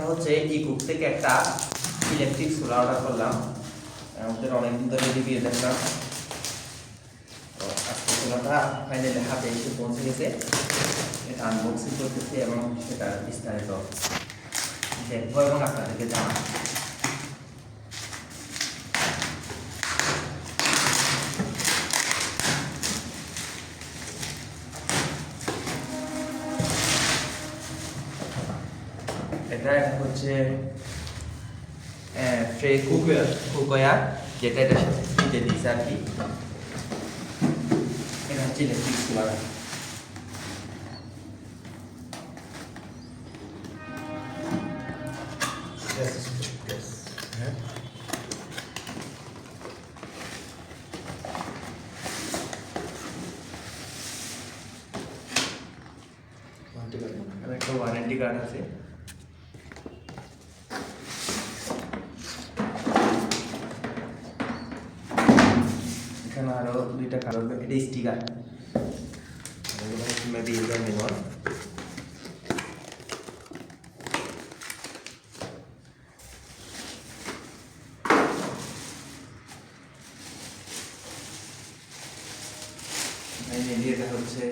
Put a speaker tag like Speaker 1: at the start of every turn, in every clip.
Speaker 1: এটা হচ্ছে ইকুক থেকে একটা ইলেকট্রিক সোলার অর্ডার করলাম। আমাদের অনেকদিন ধরে রিভিউ দেখলাম। তো আজকে সোলারটা ফাইনালি হাতে এসে পৌঁছে গেছে। এটা আনবক্সিং করতেছি এবং সেটা বিস্তারিত দেখব এবং আপনাদেরকে জানাব। এটা হচ্ছে ট্রে
Speaker 2: Cookware.
Speaker 1: কুকওয়্যার যেটা এটার সাথে দিয়েছে আর কি। এটা হচ্ছে ইলেকট্রিক সোলার একটা ওয়ারেন্টি কার্ড আছে। এখানে আরও দুইটা কার্ড এটা স্টিকার হচ্ছে মেবি ইউজার মেনুয়াল এটা হচ্ছে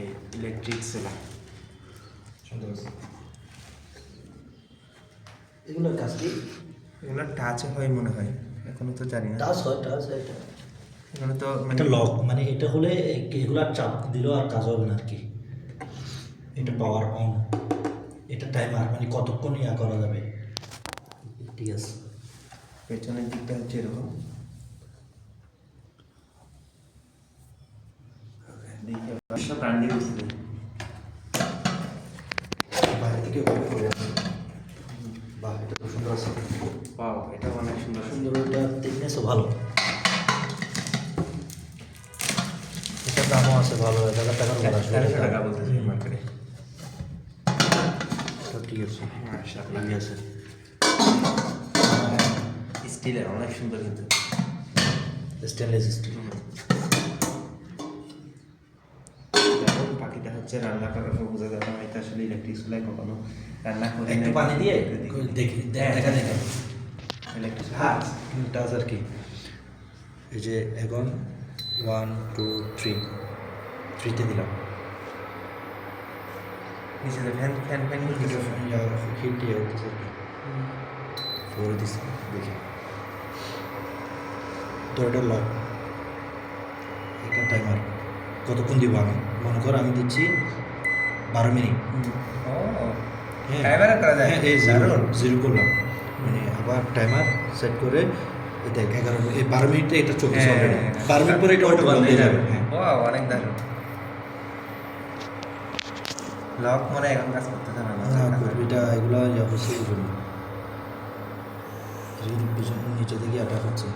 Speaker 1: এই ইলেকট্রিক সোলার
Speaker 2: এগুলোর কাজ কি?
Speaker 1: এগুলো টাচ হয় মনে হয়। এখনও তো জানি না।
Speaker 2: টাচ হয় টাচ এটা।
Speaker 1: এগুলো তো মানে
Speaker 3: এটা লক মানে এটা হলে এগুলার চাপ দিলেও আর কাজ হবে না আর কি। এটা পাওয়ার অন এটা টাইমার মানে কতক্ষণ ইয়া করা যাবে? ঠিক আছে
Speaker 1: পেছনের দিকটা হচ্ছে এরকম। দেখি ব্র্যান্ডই বুঝতে
Speaker 2: বাইরে থেকে বাহ এটা খুব সুন্দর আছে।
Speaker 1: পাও এটা অনেক সুন্দর
Speaker 3: সুন্দর এটা থিকনেসও ভালো। এটা দামও আছে ভালো এক হাজার টাকার মতো আসবে
Speaker 1: তেরোশো টাকা বলতেছে মার্কেটে।
Speaker 3: এটা ঠিক আছে।
Speaker 1: মাশাআল্লাহ।
Speaker 3: ঠিক আছে।
Speaker 1: স্টিলের অনেক সুন্দর কিন্তু।
Speaker 3: Stainless steel.
Speaker 1: হচ্ছে রান্না করার পর বোঝা যাবে না এটা আসলে ইলেকট্রিক চুলায় কখনো রান্না করি
Speaker 3: একটু পানি দিয়ে? দেখি দেখা দেখা
Speaker 1: ইলেকট্রিক
Speaker 3: হ্যাঁ টাচ আর কি। এই যে এখন ওয়ান টু থ্রি থ্রিতে দিলাম।
Speaker 1: নিচে ফ্যান ফ্যান ফ্যান
Speaker 3: হিট দিয়ে কি। ফোর দিছি দেখি। তো এটা লক এটা টাইমার কতক্ষণ দিব আমি? মনে করো আমি দিচ্ছি বারো মিনিট। হ্যাঁ। হ্যাঁ এই জিরো করলাম। মানে আবার টাইমার সেট করে এই দেখ এগারো এই বারো মিনিটে এটা
Speaker 1: হ্যাঁ,
Speaker 3: অলরেডি। বারো মিনিট পরে এটা অটো বন্ধ যাবে।
Speaker 1: ওয়াও অনেক দারুণ। লক মনে এখন কাজ করতে
Speaker 3: না এটা এগুলো নিচে থেকে অ্যাটাক হচ্ছে।